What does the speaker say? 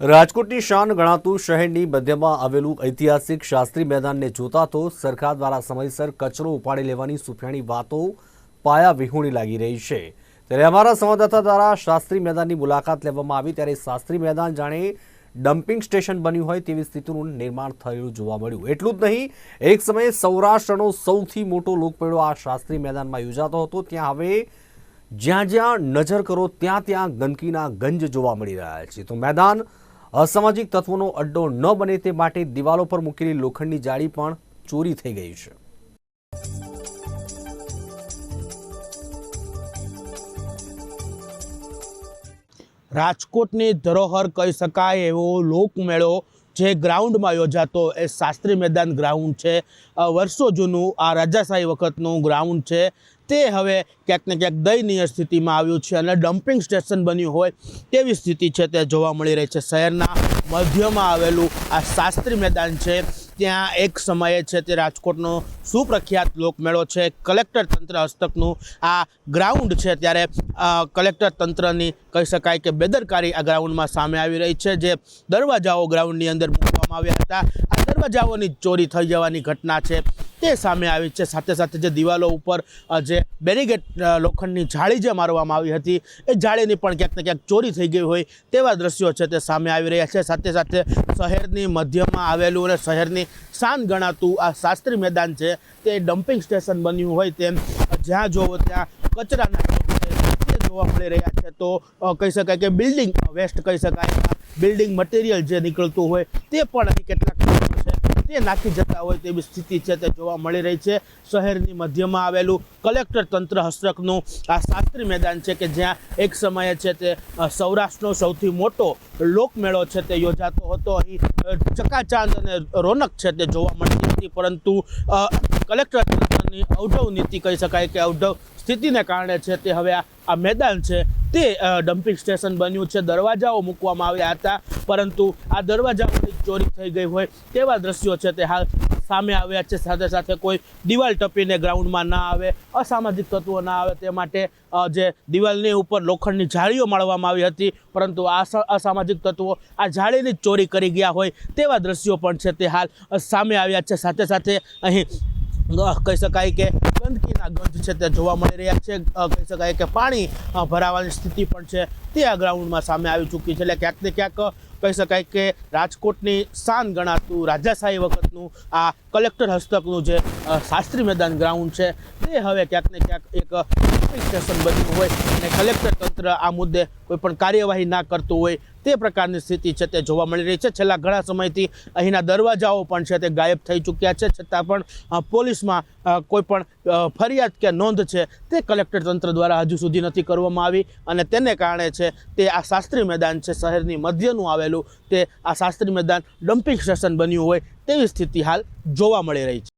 રાજકોટની શાન ગણાતું શહેરની મધ્યમાં આવેલું ઐતિહાસિક શાસ્ત્રી મેદાનને જોતા તો સરકાર દ્વારા સમયસર કચરો ઉપાડી લેવાની સુફેણી વાતો પાયા વિહોણી લાગી રહી છે. ત્યારે અમારા સંવાદદાતા દ્વારા શાસ્ત્રી મેદાનની મુલાકાત લેવામાં આવી. ત્યારે શાસ્ત્રી મેદાન જાણે ડમ્પિંગ સ્ટેશન બન્યું હોય તેવી સ્થિતિનું નિર્માણ થયેલું જોવા મળ્યું. એટલું જ નહીં, એક સમયે સૌરાષ્ટ્રનો સૌથી મોટો લોકમેળો આ શાસ્ત્રી મેદાનમાં યોજાતો હતો. ત્યાં હવે જ્યાં જ્યાં નજર કરો ત્યાં ત્યાં ગંદકીના ગંજ જોવા મળી રહ્યા છે. તો મેદાન અસામાજિક તત્વોનો અડ્ડો ન બને તે માટે દિવાલો પર મૂકેલી લોખંડની જાળી પણ ચોરી થઈ ગઈ છે. રાજકોટની ધરોહર કહી શકાય એવો લોકમેળો જે ગ્રાઉન્ડમાં યોજાતો એ શાસ્ત્રી મેદાન ગ્રાઉન્ડ છે. વર્ષો જૂનું આ રાજાશાહી વખતનું ગ્રાઉન્ડ છે. તે હવે ક્યાંક ને ક્યાંક દયનીય સ્થિતિમાં આવ્યું છે અને ડમ્પિંગ સ્ટેશન બન્યું હોય તેવી સ્થિતિ છે તે જોવા મળી રહી છે. શહેરના મધ્યમાં આવેલું આ શાસ્ત્રી મેદાન છે, ત્યાં એક સમયે છે તે રાજકોટનો સુપ્રખ્યાત લોકમેળો છે. કલેક્ટર તંત્ર હસ્તકનું આ ગ્રાઉન્ડ છે ત્યારે કલેક્ટર તંત્રની કહી શકાય કે બેદરકારી આ ગ્રાઉન્ડમાં સામે આવી રહી છે, જે દરવાજાઓ ગ્રાઉન્ડની અંદર મૂકવામાં આવ્યા હતા. આ દરવાજાઓની ચોરી થઈ જવાની ઘટના છે. તે સામે આવી છે. સાથે સાથે જે દિવાલો ઉપર જે બેરીગેટ લોખંડની જાળી જે મારવામાં આવી હતી, એ જાળીની પણ ક્યાંક ને ક્યાંક ચોરી થઈ ગઈ હોય તેવા દ્રશ્યો છે તે સામે આવી રહ્યા છે. સાથે સાથે શહેરની મધ્યમાં આવેલું અને શહેરની શાન ગણાતું આ શાસ્ત્રી મેદાન છે તે ડમ્પિંગ સ્ટેશન બન્યું હોય તેમ જ્યાં જોવો ત્યાં કચરાના જોવા મળી રહ્યા છે. તો કહી શકાય કે બિલ્ડિંગ વેસ્ટ કહી શકાય. બિલ્ડિંગ મટીરિયલ જે નીકળતું હોય તે પણ અહીં કેટલાક તે નાખી જતા હોય તેવી સ્થિતિ છે તે જોવા મળી રહી છે. શહેરની મધ્યમાં આવેલું કલેક્ટર તંત્ર હસ્તકનું આ શાસ્ત્રી મેદાન છે કે જ્યાં એક સમયે છે તે સૌરાષ્ટ્રનો સૌથી મોટો લોકમેળો છે તે યોજાતો હતો. અહીં ચકાચાંદ અને રોનક છે તે જોવા મળતી હતી, પરંતુ કલેક્ટર તંત્રની અવઢવ નીતિ કહી શકાય કે અવઢવ સ્થિતિને કારણે છે તે હવે આ મેદાન છે તે ડમ્પિંગ સ્ટેશન બન્યું છે. દરવાજાઓ મૂકવામાં આવ્યા હતા, પરંતુ આ દરવાજાઓની ચોરી થઈ ગઈ હોય તેવા દ્રશ્યો છે તે હાલ સામે આવ્યા છે. સાથે સાથે કોઈ દિવાલ ટપીને ગ્રાઉન્ડમાં ના આવે, અસામાજિક તત્વો ના આવે તે માટે જે દિવાલની ઉપર લોખંડની જાળીઓ માળવામાં આવી હતી, પરંતુ આ અસામાજિક તત્વો આ જાળીની ચોરી કરી ગયા હોય તેવા દ્રશ્યો પણ છે તે હાલ સામે આવ્યા છે. સાથે સાથે અહીં કહી શકાય કે ગંદકીના ગંધ છે તે જોવા મળી રહ્યા છે. કહી શકાય કે પાણી ભરાવાની સ્થિતિ પણ છે. તે આ ગ્રાઉન્ડમાં સામે આવી ચૂકી છે. એટલે ક્યાંક ને ક્યાંક, કહી શકાય કે રાજકોટની શાન ગણાતું, રાજાશાહી વખતનું આ કલેક્ટર હસ્તકનું જે શાસ્ત્રી મેદાન ગ્રાઉન્ડ છે, તે હવે ક્યાંક ને ક્યાંક એક સ્ટેશન બન્યું હોય અને કલેક્ટર તંત્ર આ મુદ્દે કોઈ પણ કાર્યવાહી ના કરતું હોય તે પ્રકારની સ્થિતિ છે તે જોવા મળી રહી છે. છેલ્લા ઘણા સમયથી અહીંના દરવાજાઓ પણ છે તે ગાયબ થઈ ચૂક્યા છે. છતાં પણ પોલીસમાં કોઈ પણ ફરિયાદ કે નોંધ છે તે કલેક્ટર તંત્ર દ્વારા હજુ સુધી નથી કરવામાં આવી અને તેને કારણે છે તે આ શાસ્ત્રી મેદાન છે શહેરની મધ્યનું આવેલું તે આ શાસ્ત્રી મેદાન ડમ્પિંગ સ્ટેશન બન્યું હોય તેવી સ્થિતિ હાલ જોવા મળી રહી છે.